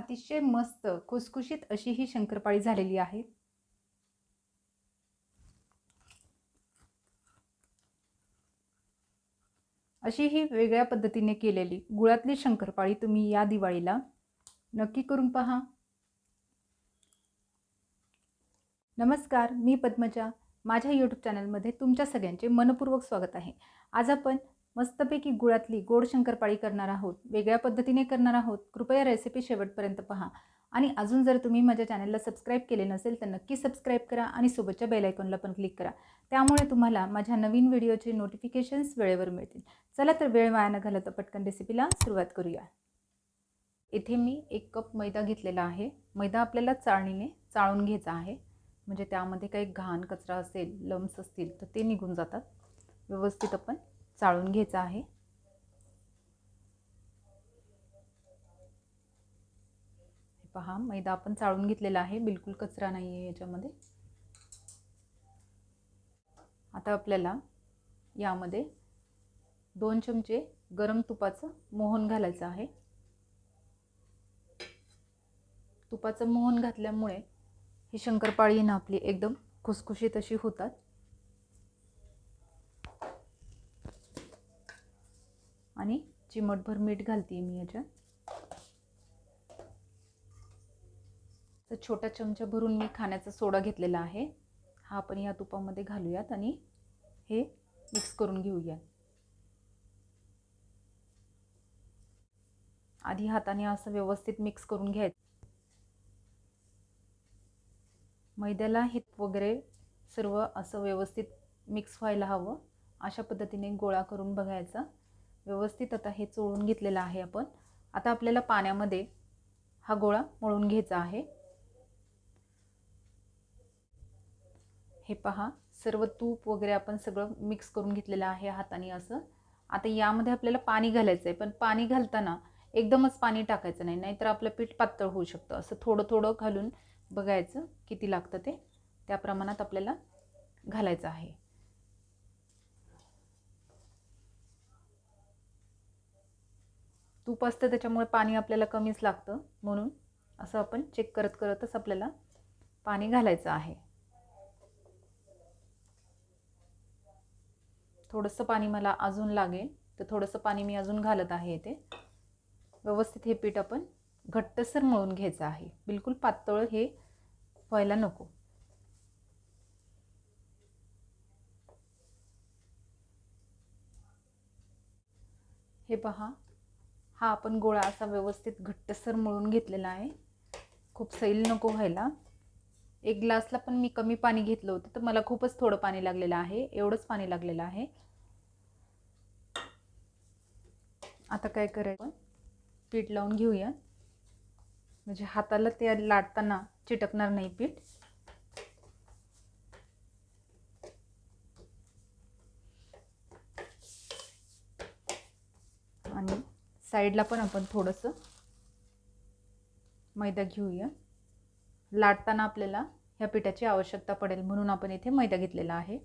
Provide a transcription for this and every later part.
अतिशय मस्त खुसखुशीत अशी ही शंकरपाळी झालेली आहे. अशी ही वेगळ्या पद्धतीने केलेली गुळातली शंकरपाळी तुम्ही या दिवाळीला नक्की करून पहा. नमस्कार मी पद्मजा. माझ्या यूट्यूब चॅनलमध्ये तुमच्या सगळ्यांचे मनपूर्वक स्वागत आहे. आज आपण मस्तपैकी गुळातली गोड शंकरपाळी करणार आहोत वेगळ्या पद्धतीने करणार आहोत कृपया रेसिपी शेवटपर्यंत पहा. आणि अजून जर तुम्ही माझ्या चॅनलला सबस्क्राईब केले नसेल तर नक्की सबस्क्राईब करा आणि सोबतच्या बेलायकॉनला पण क्लिक करा. त्यामुळे तुम्हाला माझ्या नवीन व्हिडिओचे नोटिफिकेशन्स वेळेवर मिळतील. चला तर वेळ वाया न घालवता पटकन रेसिपीला सुरुवात करूया. इथे मी एक कप मैदा घेतलेला आहे. मैदा आपल्याला चाळणीने चाळून घ्यायचा आहे. म्हणजे त्यामध्ये काही घाण कचरा असेल लम्स असतील तर ते निघून जातात. व्यवस्थित आपण चाळून घ्यायचं आहे. पहा मैदा आपण चाळून घेतलेला आहे. बिलकुल कचरा नाही आहे याच्यामध्ये. आता आपल्याला यामध्ये दोन चमचे गरम तुपाचं मोहन घालायचं आहे. तुपाचं मोहन घातल्यामुळे ही शंकरपाळी ना आपली एकदम खुसखुशीत अशी होतात. आणि चिमटभर मीठ घालते मी याच्यात. तर छोटा चमचा भरून मी खाण्याचा सोडा घेतलेला आहे. हा आपण या तुपामध्ये घालूयात आणि हे मिक्स करून घेऊयात. आधी हाताने असं व्यवस्थित मिक्स करून घ्यायचं. मैद्याला हित वगैरे सर्व असं व्यवस्थित मिक्स व्हायला हवं. अशा पद्धतीने गोळा करून बघायचा. व्यवस्थित आता हे चोळून घेतलेलं आहे आपण. आता आपल्याला पाण्यामध्ये हा गोळा मळून घ्यायचा आहे. हे पहा सर्व तूप वगैरे आपण सगळं मिक्स करून घेतलेलं आहे हाताने असं. आता यामध्ये आपल्याला पाणी घालायचं आहे पण पाणी घालताना एकदमच पाणी टाकायचं नाही नाहीतर आपलं पीठ पातळ होऊ शकतं. असं थोडं थोडं घालून बघायचं किती लागतं ते. त्या प्रमाणात आपल्याला घालायचं आहे. तूप असतं त्याच्यामुळे पाणी आपल्याला कमीच लागतं म्हणून. असं आपण चेक करत करतच आपल्याला पाणी घालायचं आहे. थोडंसं पाणी मला अजून लागेल तर थोडंसं पाणी मी अजून घालत आहे इथे. व्यवस्थित हे पीठ आपण घट्टसर मळून घ्यायचं आहे. बिलकुल पातळ हे व्हायला नको. हे पहा हा आपण गोळा असा व्यवस्थित घट्टसर मळून घेतलेला आहे. खूप सैल नको व्हायला. एक ग्लासला पण मी कमी पाणी घेतलं होतं तर मला खूपच थोडं पाणी लागलेलं आहे. एवढंच पाणी लागलेलं आहे. आता काय करायचं? पीठ लावून घेऊया. म्हणजे हाताला ते लाटताना चिटकणार नाही पीठ आणि साईडला पण आपण थोडंसं मैदा घेऊया. लाटताना आपल्याला ह्या पिठाची आवश्यकता पडेल म्हणून आपण इथे मैदा घेतलेला आहे.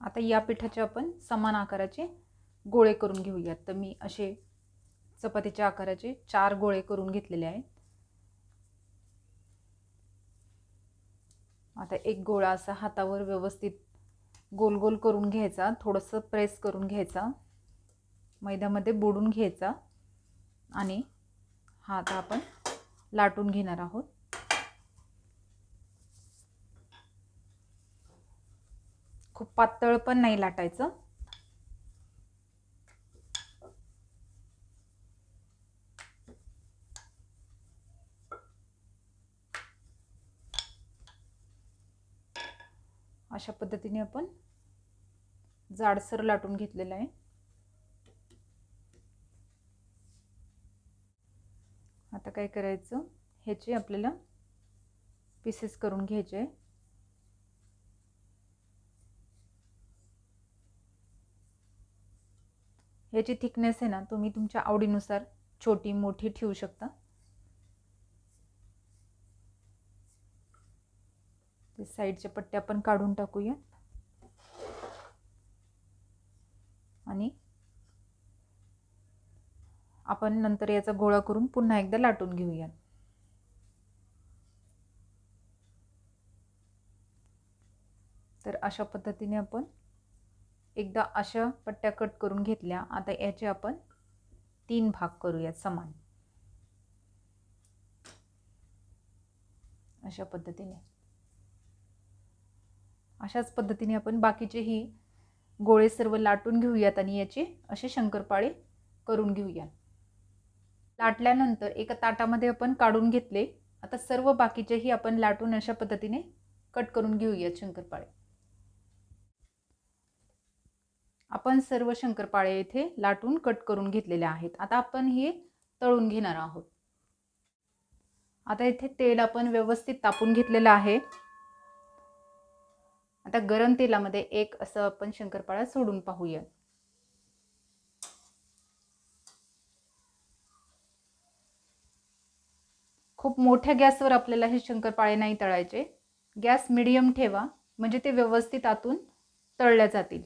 आता या पिठाचे आपण समान आकाराचे गोळे करून घेऊयात. तर मी असे चपातीच्या आकाराचे चार गोळे करून घेतलेले आहेत. आता एक गोळा असा हातावर व्यवस्थित गोल गोल करून घ्यायचा थोडंसं प्रेस करून घ्यायचा. मैद्यामध्ये बुडून घ्यायचा आणि हा आता आपण लाटून घेणार आहोत. खूप पातळ पण नाही लाटायचं. अशा पद्धतीने आपण जाडसर लाटून घेतलेलं आहे. आता काय करायचं? ह्याचे आपल्याला पीसेस करून घ्यायचे ह्याची थिकनेस आहे ना तुम्ही तुमच्या आवडीनुसार छोटी मोठी ठेवू शकता. साईडच्या पट्ट्या पण काढून टाकूया आणि आपण नंतर याचा गोळा करून पुन्हा एकदा लाटून घेऊया. तर अशा पद्धतीने आपण एकदा अशा पट्ट्या कट करून घेतल्या. आता याचे आपण तीन भाग करूयात समान. अशा पद्धतीने. अशाच पद्धतीने आपण बाकीचेही गोळे सर्व लाटून घेऊयात आणि याचे असे शंकरपाळे करून घेऊयात. लाटल्यानंतर एका ताटामध्ये आपण काढून घेतले. आता सर्व बाकीचेही आपण लाटून अशा पद्धतीने कट करून घेऊयात शंकरपाळे. आपण सर्व शंकरपाळे येथे लाटून कट करून घेतलेले आहेत. आता आपण हे तळून घेणार आहोत. आता इथे तेल आपण व्यवस्थित तापून घेतलेलं आहे. आता गरम तेलामध्ये एक असं आपण शंकरपाळा सोडून पाहूया. खूप मोठ्या गॅसवर आपल्याला हे शंकरपाळे नाही तळायचे. गॅस मिडियम ठेवा म्हणजे ते व्यवस्थित आतून तळल्या जातील.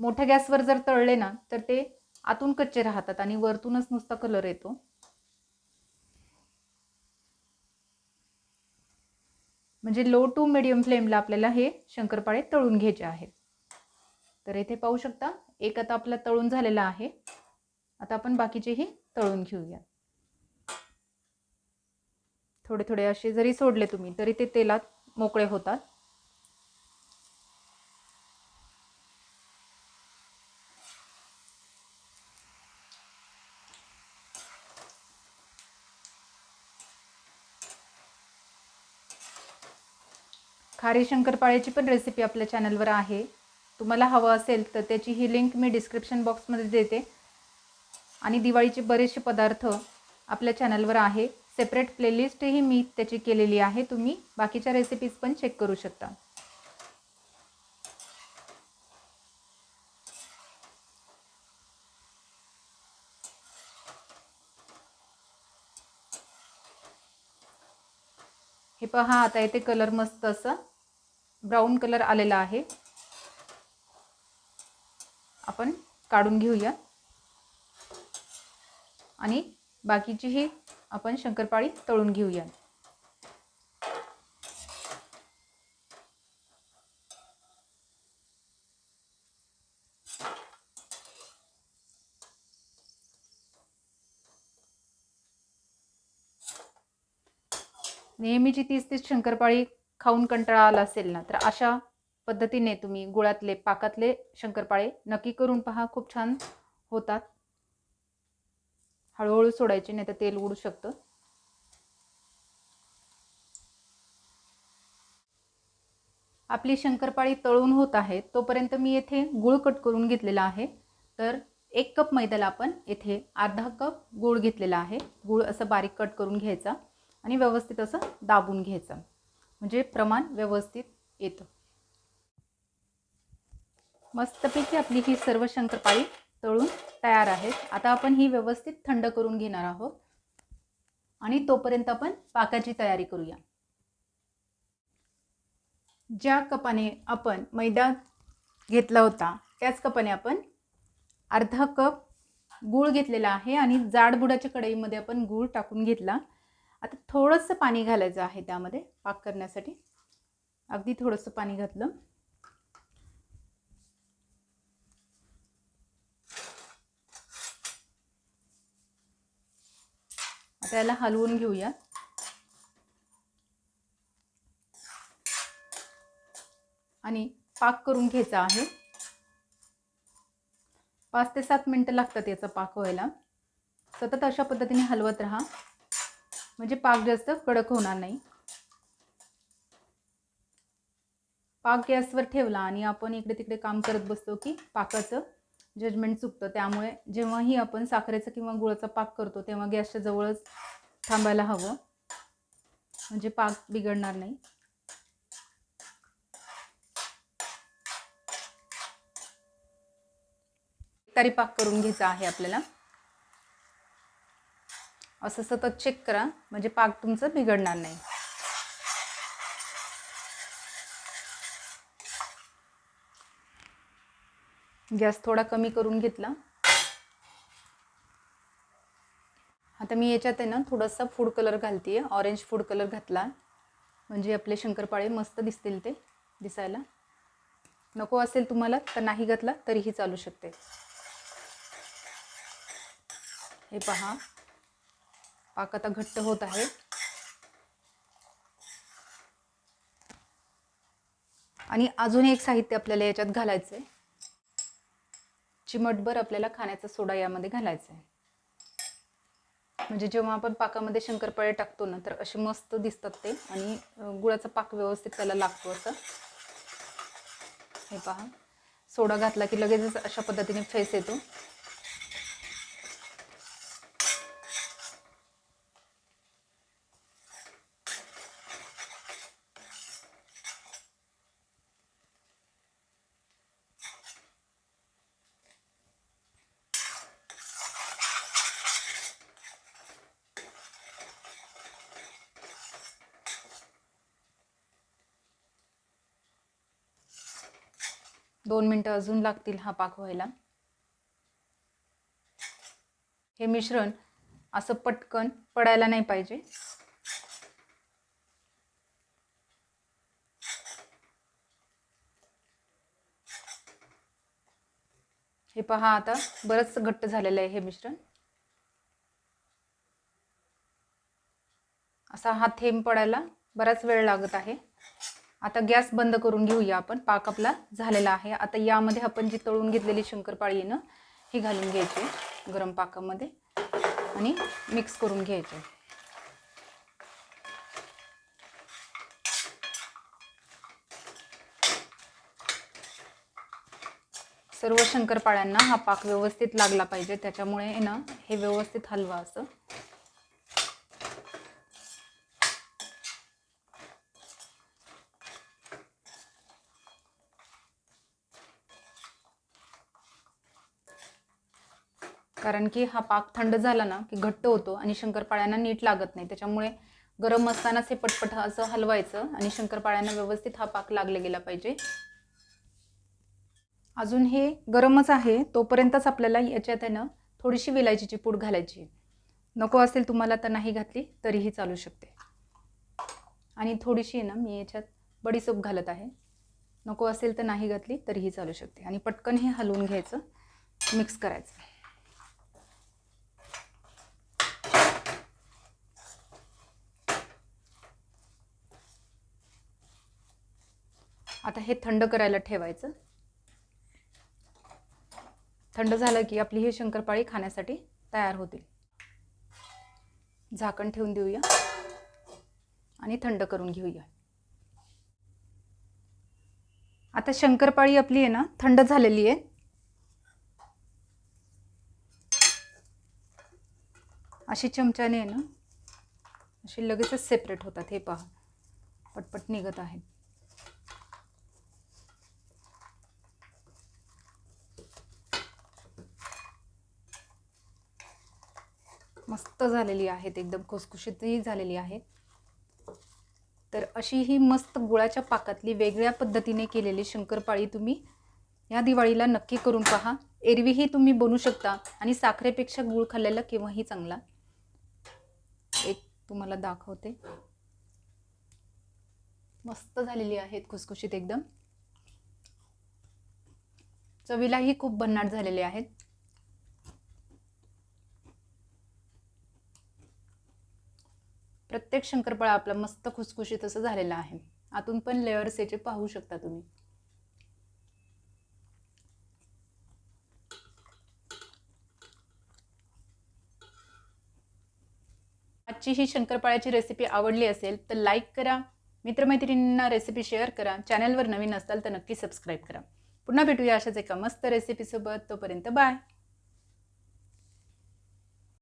मोठ्या गॅसवर जर तळले ना तर ते आतून कच्चे राहतात आणि वरतूनच नुसता कलर येतो. म्हणजे लो टू मिडियम फ्लेमला आपल्याला हे शंकरपाळे तळून घ्यायचे आहेत. तर इथे पाहू शकता एक आता आपला तळून झालेला आहे. आता आपण बाकीचेही तळून घेऊया. थोडे थोडे असे जरी सोडले तुम्ही तरी ते तेलात मोकळे होतात. खारी शंकरपाळ्याची पण रेसिपी आपल्या चॅनलवर आहे. तुम्हाला हवं असेल तर त्याची ही लिंक मी डिस्क्रिप्शन बॉक्समध्ये देते. आणि दिवाळीचे बरेचसे पदार्थ आपल्या चॅनलवर आहे. सेपरेट प्लेलिस्टही मी त्याची केलेली आहे. तुम्ही बाकीच्या रेसिपीज पण चेक करू शकता. हे पहा आता येते कलर मस्त असं. ब्राऊन कलर आलेला आहे. आपण काढून घेऊया. आणि बाकीचीही आपण शंकरपाळी तळून घेऊया. नेहमीची तीस तीस शंकरपाळी खाऊन कंटाळा आला असेल ना तर अशा पद्धतीने तुम्ही गुळातले पाकातले शंकरपाळे नक्की करून पहा. खूप छान होतात. हळूहळू सोडायचे नाही तर तेल उडू शकतं. आपली शंकरपाळी तळून होत आहे तोपर्यंत मी येथे गुळ कट करून घेतलेला आहे. तर एक कप मैद्याला आपण येथे अर्धा कप गूळ घेतलेला आहे. गूळ असं बारीक कट करून घ्यायचा आणि व्यवस्थित असं दाबून घ्यायचं. म्हणजे प्रमाण व्यवस्थित येतं. मस्तपैकी आपली ही सर्व शंकरपाळी तळून तयार आहेत. आता आपण ही व्यवस्थित थंड करून घेणार आहोत. आणि तोपर्यंत आपण पाकाची तयारी करूया. ज्या कपाने आपण मैदा घेतला होता त्याच कपाने आपण अर्धा कप गूळ घेतलेला आहे आणि जाडबुडाच्या कढईमध्ये आपण गूळ टाकून घेतला. आता थोडंसं पाणी घालायचं आहे त्यामध्ये पाक करण्यासाठी. अगदी थोडंसं पाणी घातलं. आता याला हलवून घेऊया. आणि पाक करून घ्यायचा आहे. पाच ते सात मिनटं लागतात याचा पाक व्हायला. सतत अशा पद्धतीने हलवत राहा. म्हणजे पाक जास्त कडक होणार नाही. पाक गॅसवर ठेवला आणि आपण इकडे तिकडे काम करत बसतो की पाकाचं जजमेंट चुकतं. त्यामुळे जेव्हाही आपण साखरेचा किंवा गुळाचा पाक करतो तेव्हा गॅसच्या जवळच थांबायला हवं. म्हणजे पाक बिघडणार नाही. तरी पाक करून घ्यायचा आहे आपल्याला. असं सतत चेक करा. म्हणजे पाक तुमचं बिघडणार नाही. गॅस थोडा कमी करून घेतला. आता मी याच्यात आहे ना थोडासा फूड कलर घालते आहे ऑरेंज फूड कलर घातला. म्हणजे आपले शंकरपाळे मस्त दिसतील ते दिसायला. नको असेल तुम्हाला तर नाही घातला तरीही चालू शकते. हे पहा. पाक आता घट्ट होत आहे. आणि अजून एक साहित्य आपल्याला याच्यात घालायचं आहे चिमटभर आपल्याला खाण्याचा सोडा यामध्ये घालायचा आहे म्हणजे जेव्हा आपण पाकामध्ये शंकरपाळे टाकतो ना तर असे मस्त दिसतात ते. आणि गुळाचा पाक व्यवस्थित त्याला लागतो असं. हे पहा. सोडा घातला की लगेचच अशा पद्धतीने फेस येतो. दोन मिनटं अजून लागतील हा पाक व्हायला. हे मिश्रण असं पटकन पडायला नाही पाहिजे. हे पहा आता बरंच घट्ट झालेलं आहे हे मिश्रण. असा हा थेंब पडायला बराच वेळ लागत आहे. आता गॅस बंद करून घेऊया आपण. पाक आपला झालेला आहे. आता यामध्ये आपण जी तळून घेतलेली शंकरपाळी आहे ना ही घालून घ्यायची गरम पाकामध्ये आणि मिक्स करून घ्यायचे. सर्व शंकरपाळ्यांना हा पाक व्यवस्थित लागला पाहिजे. त्याच्यामुळे ना हे व्यवस्थित हलवा असं. कारण की हा पाक थंड झाला ना की घट्ट होतो आणि शंकरपाळ्यांना नीट लागत नाही. त्याच्यामुळे गरम असतानाच हे पटपट असं हलवायचं आणि शंकरपाळ्यांना व्यवस्थित हा पाक लागला गेला पाहिजे. अजून हे गरमच आहे तोपर्यंतच आपल्याला याच्यात आहे ना थोडीशी विलायचीची पूड घालायची नको असेल तुम्हाला तर नाही घातली तरीही चालू शकते. आणि थोडीशी आहे ना मी याच्यात बडीसोप घालत आहे. नको असेल तर नाही घातली तरीही चालू शकते. आणि पटकन हे हलवून घ्यायचं मिक्स करायचं. आता हे थंड करायला ठेवायचं. थंड झालं की आपली ही शंकरपाळी खाण्यासाठी तयार होतील. झाकण ठेवून देऊया आणि थंड करून घेऊया. आता शंकरपाळी आपली आहे ना थंड झालेली आहे. अशी चमच्याने आहे ना अशी लगेचच सेपरेट होतात हे पहा. पटपट निघत आहेत. मस्त झालेली आहेत एकदम खुसखुशीतही झालेली आहेत. तर अशी ही मस्त गुळाच्या पाकातली वेगळ्या पद्धतीने केलेली शंकरपाळी तुम्ही या दिवाळीला नक्की करून पहा. एरवीही तुम्ही बनवू शकता आणि साखरेपेक्षा गुळ खाल्लेला केव्हाही चांगला. एक तुम्हाला दाखवते. मस्त झालेली आहेत खुसखुशीत एकदम. चवीलाही खूप भन्नाट झालेले आहेत. प्रत्येक शंकरपाळा आपला मस्त खुसखुशीत असं झालेला आहे. आतून पण लेअर्स याचे पाहू शकता तुम्ही. आजची ही शंकरपाळ्याची रेसिपी आवडली असेल तर लाईक करा. मित्रमैत्रिणींना रेसिपी शेअर करा. चॅनलवर नवीन असाल तर नक्की सबस्क्राईब करा. पुन्हा भेटूया अशाच एका मस्त रेसिपीसोबत तोपर्यंत बाय